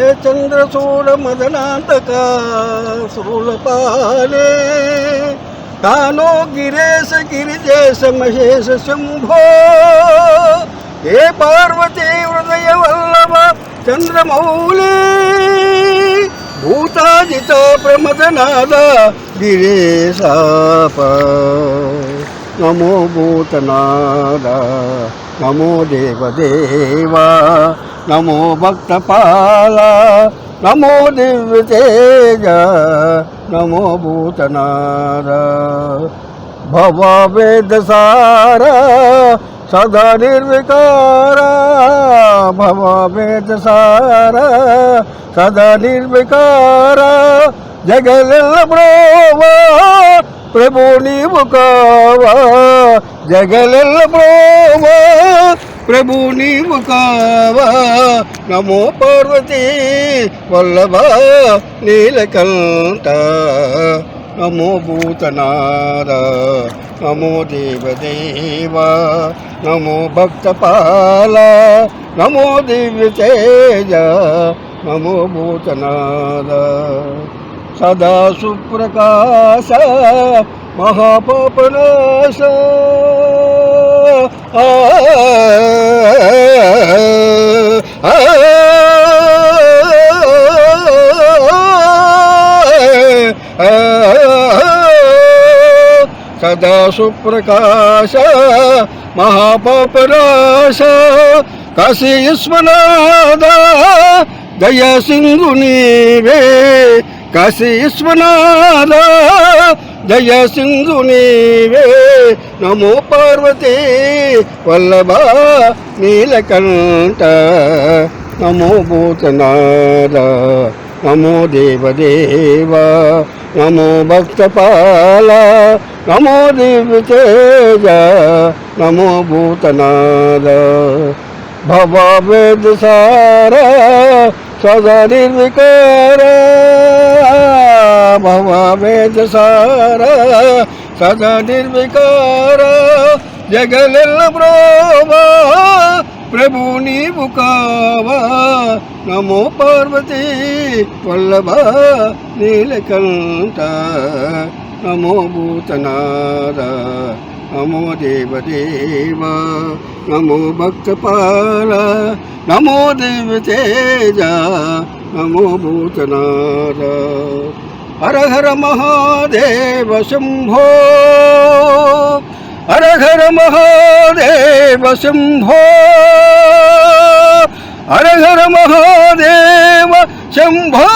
ఏ చంద్రచూడ మదనాంతక శూలపాలే కానో గిరేశ గిరిజేశ మహేశ శంభో. ఏ పార్వతీ హృదయ వల్లభ చంద్రమౌళి. భూతాజిత ప్రమదనాద గిరేశాప. నమో భూతనాద నమో దేవదేవా. నమో భక్తపాల నమో దివ్య తేజ నమో భూతనాద భవ వేదసార సదా నిర్వికార. భవ వేదసార సదా నిర్వికార. జగల బ్రోవా ప్రభు నీవు కావా. జగల ప్రోవా ప్రభు నీవు కావా. నమో పార్వతీ వల్లభా నీలకంఠ. నమో భూతనార నమో దేవదేవా. నమో భక్తపాల. నమో దివ్య తేజ. నమో భూతనార సదా సుప్రకాశ. మహాపాపనాశ. ఆ, ఆ, సదా సుప్రకాశ మహాపాపనాశ కాశీ విశ్వనాథ దయ సింధు నీవే కాశీ విశ్వనాథ. జయ సింధు నీవే నమో పార్వతీ వల్లభ నీలకంఠ నమో భూతనాద నమో దేవదేవ నమో భక్తపాల నమో దివ్య తేజ నమో భూతనాద భవ వేదసార సదా నిర్వికార భవ సదా నిర్వికార జగలెల్ల బ్రోవా ప్రభు నీవు కావా. నమో పార్వతీ వల్లభ నీలకంఠ నమో భూతనాద నమో దేవదేవ నమో భక్తపాల నమో దేవ తేజ నమో భూతనాద హర హర మహాదేవ శంభో హర హర మహాదేవ శంభో హర హర మహాదేవ శంభో